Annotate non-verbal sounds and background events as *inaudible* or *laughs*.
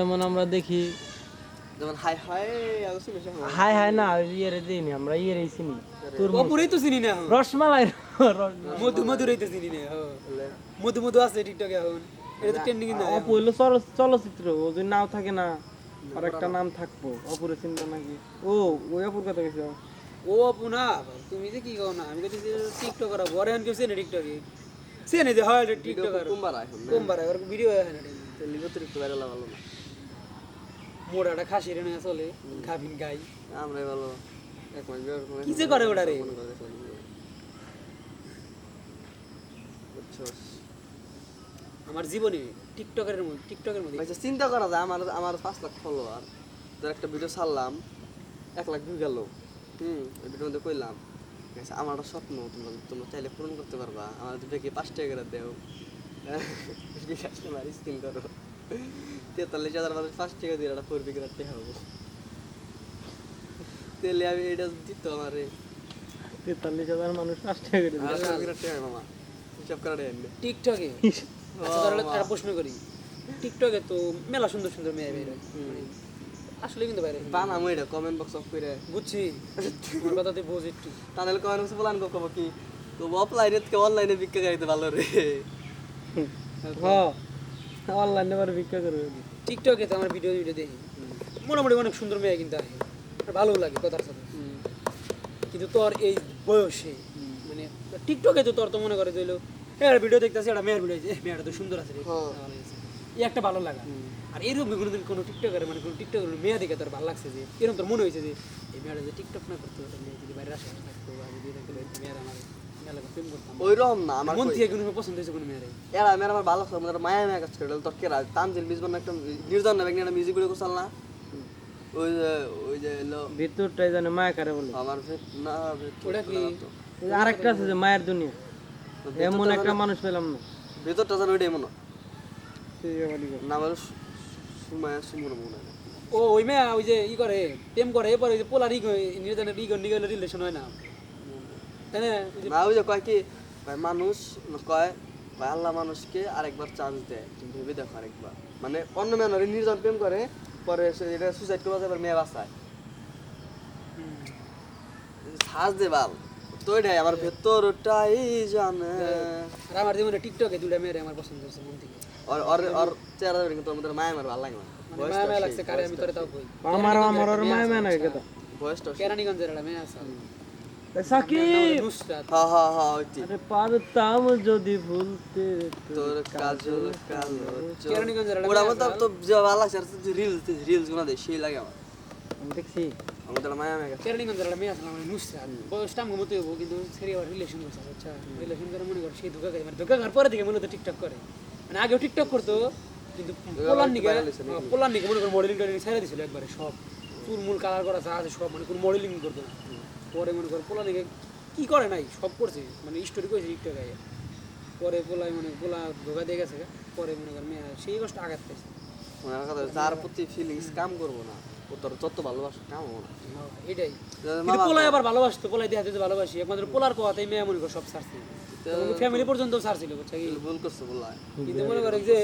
যেমন আমরা দেখি যেমন হাই হাই হাই হাই না ইয়েরে দিইনি আমরা ইয়েরে। চিনি তো চিনি না রসমালাই মধু মধুরেই তো চিনি না হ্যাঁ। মধু মধু আছে টিকটকে এখন। এটা তো ট্রেন্ডিং না অপু হইল চলচ্চিত্র ও যদি নাও থাকে না আর একটা নাম থাকব অপুরে চিন্তা নাকি। ও ওই অপুর কথা কইছো? ও অপু না তুমি যে কি কও না আমি তো টিকটক করা বড় কেউ চেনে টিকটকে। চেনে যে হয় কুম্বার এখন কম ভিডিও হয় না। লিবতরি একটু ভাইরাল ভালো না। মোড়াটা খাসি চলে খাবিন গাই। আমরাই ভালো। এক মাস বিয়ার কি যে করে ওটা রে? আমার জীবনে টিকটকের মধ্যে টিকটকের মধ্যে আচ্ছা চিন্তা করা যায় আমার আমার পাঁচ লাখ ফলোয়ার তোর একটা ভিডিও ছাড়লাম এক লাখ ভিউ গেল। হুম ওই ভিডিওর মধ্যে কইলাম আচ্ছা, আমার একটা স্বপ্ন তোমরা তোমরা চাইলে পূরণ করতে পারবা। আমার দুটোকে পাঁচ টাকা করে দেও। কাস্টমার স্কিন করো তেতাল্লিশ হাজার মানুষ পাঁচ টাকা দিয়ে একটা ফোর বিকেট টাকা হব তেলে আমি এটা দিত আমারে তেতাল্লিশ হাজার মানুষ পাঁচ টাকা করে মামা। হিসাব করা টিকটকে? *laughs* আচ্ছা একটা প্রশ্ন করি। টিকটকে তো মেলা সুন্দর সুন্দর মেয়ে বের মানে আসলে কিন্তু বাইরে বানামো এটা কমেন্ট বক্স অফ করে। বুঝছি। *laughs* তোমার কথা তুই বোঝ একটু। তাহলে কমেন্ট বক্সে বলান কব কি? তো অফলাইনে থেকে অনলাইনে বিক্রি গাইতে ভালো রে। হ্যাঁ অনলাইনে আবার ভিক্ষা করবে। টিকটকে তো আমার ভিডিও ভিডিও দেখি। মোটামুটি অনেক সুন্দর মেয়ে কিন্তু আসে ভালো লাগে কথার সাথে। কিন্তু তোর এই বয়সে মানে টিকটকে তো তোর তো মনে করে দিল হ্যাঁ ভিডিও দেখতেছি একটা মেয়ের ভিডিও মেয়েটা তো সুন্দর আছে হ্যাঁ। এই একটা ভালো লাগা। আর এরকম কোনোদিন কোনো টিকটকের মানে কোনো টিকটকের মেয়ে দেখে তোর ভালো লাগছে যে এরকম তোর মনে হয়েছে যে এই মেয়েটা যে টিকটক না করতে মেয়ে যদি বাইরে আশেপাশে থাকতো বা যদি মেলা ওই রকম না আমার মন থেকে কোনো পছন্দ হয়েছে কোনো মেয়ের? এরা মেয়ের আমার ভালো লাগে মায়া মায়া কাজ করে তোর কেরা তানজিল মিজবান একটা নির্জন না একটা মিউজিক ভিডিও করছাল না ওই যে ওই যে ভিতরটাই জানে মায়া কারে বলে। আমার না ওটা কি? আরেকটা আছে যে মায়ের দুনিয়া। এমন একটা মানুষ পেলাম না। ভেতরটা যেন ওইটাই মনে হয়। সুমায়া মনে হয় ও ওই মেয়ে ওই যে ই করে প্রেম করে এরপরে ওই যে পোলার ই নির্জনের ই নিগেল রিলেশন হয় না। না? ওই যে কয় কি ভাই মানুষ কয় ভাই আল্লাহ মানুষকে আরেকবার চান্স দেয়। তুমি ভেবে দেখো আরেকবার। মানে অন্য মেয়ে নির্জন প্রেম করে পরে এটা সুসাইড করে এবার মেয়ে বাঁচায়। সাজ দে বাল। তো এটাই আমার ভেতরটাই জানে। আর আমার জীবনে টিকটকে দুটা মেয়ের আমার পছন্দ হয়েছে মন থেকে। আর আর আর চেহারা দেখে কিন্তু আমাদের মায়া আমার ভালো লাগে মানে মায়া মায়া লাগছে কারে আমি তোরে তাও কই আমার ওর মায়া মায়া নাই কথা বয়সটা কেরানীগঞ্জের একটা মেয়ে আছে। সাকিব! হা হা হা ওইটি। আরে পারতাম যদি ভুলতে তোর কাজল কালো চোখ। কেরানীগঞ্জের একটা ওরা মেয়ে মতো তো যে ভালো লাগছে আর যে রিলস রিলসগুলো দেয় সেই লাগে আমার। আমি দেখছি। আমাদের মায়া মায়া কেরানীগঞ্জের একটা মেয়ে আছে আমার নুসরাত। বয়সটা আমার মতো হব কিন্তু আবার রিলেশন করছে আচ্ছা রিলেশন করে মনে কর সেই ধোকা খাই মানে ধোকা খাওয়ার পরে থেকে মূলত টিকটক করে। মানে আগেও টিকটক করতো কিন্তু পোলার নিকে হ্যাঁ, পোলার নিকে মনে কর মডেলিং টডেলিং ছেড়ে দিছিল একবারে সব। চুল মূল কালার করা যা আছে সব মানে কোনো মডেলিং করতো না পরে মনে কর পোলা নিকে কি করে নাই সব করছে মানে স্টোরি করেছে টিকটক পরে পোলাই মানে পোলা ধোকা দিয়ে গেছে পরে মনে কর মেয়ে সেই কষ্ট আঘাত পেয়েছে। যার প্রতি ফিলিংস কাম করব না ও তোর যত ভালোবাসা কাম হব না। এটাই। পোলাই আবার ভালোবাসতো পোলাই দেখাতে যে ভালোবাসি একমাত্র পোলার কথাই মেয়ে মনে কর সব ছাড়ছে। ফ্যামিলি পর্যন্ত বুঝছ ভুল করছ বললা কিন্তু মনে করে যে